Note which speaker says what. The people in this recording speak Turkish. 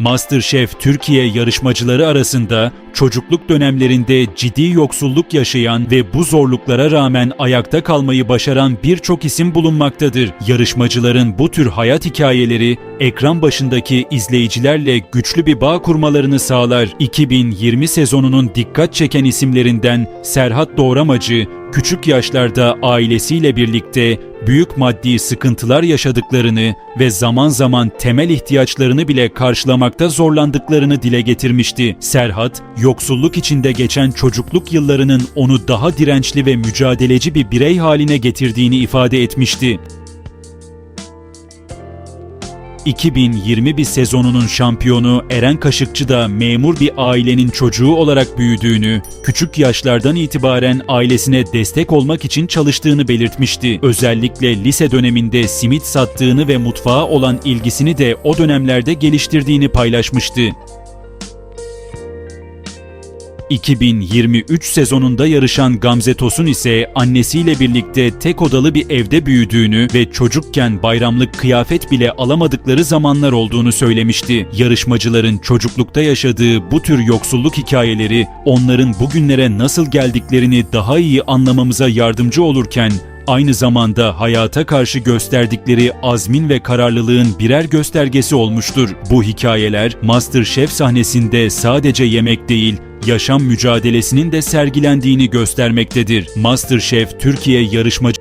Speaker 1: MasterChef Türkiye yarışmacıları arasında çocukluk dönemlerinde ciddi yoksulluk yaşayan ve bu zorluklara rağmen ayakta kalmayı başaran birçok isim bulunmaktadır. Yarışmacıların bu tür hayat hikayeleri ekran başındaki izleyicilerle güçlü bir bağ kurmalarını sağlar. 2020 sezonunun dikkat çeken isimlerinden Serhat Doğramacı, küçük yaşlarda ailesiyle birlikte büyük maddi sıkıntılar yaşadıklarını ve zaman zaman temel ihtiyaçlarını bile karşılamakta zorlandıklarını dile getirmişti. Serhat, yoksulluk içinde geçen çocukluk yıllarının onu daha dirençli ve mücadeleci bir birey haline getirdiğini ifade etmişti. 2021 sezonunun şampiyonu Eren Kaşıkçı da memur bir ailenin çocuğu olarak büyüdüğünü, küçük yaşlardan itibaren ailesine destek olmak için çalıştığını belirtmişti. Özellikle lise döneminde simit sattığını ve mutfağa olan ilgisini de o dönemlerde geliştirdiğini paylaşmıştı. 2023 sezonunda yarışan Gamze Tosun ise annesiyle birlikte tek odalı bir evde büyüdüğünü ve çocukken bayramlık kıyafet bile alamadıkları zamanlar olduğunu söylemişti. Yarışmacıların çocuklukta yaşadığı bu tür yoksulluk hikayeleri onların bugünlere nasıl geldiklerini daha iyi anlamamıza yardımcı olurken aynı zamanda hayata karşı gösterdikleri azmin ve kararlılığın birer göstergesi olmuştur. Bu hikayeler MasterChef sahnesinde sadece yemek değil, yaşam mücadelesinin de sergilendiğini göstermektedir. MasterChef Türkiye yarışmacı